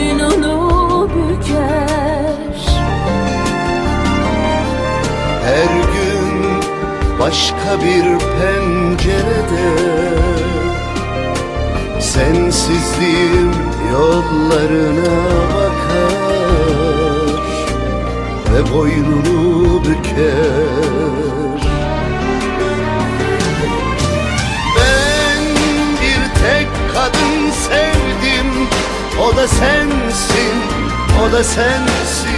boynunu büker. Her gün başka bir pencerede Sensizliğim yollarına bakar Ve boynunu büker O da sensin, o da sensin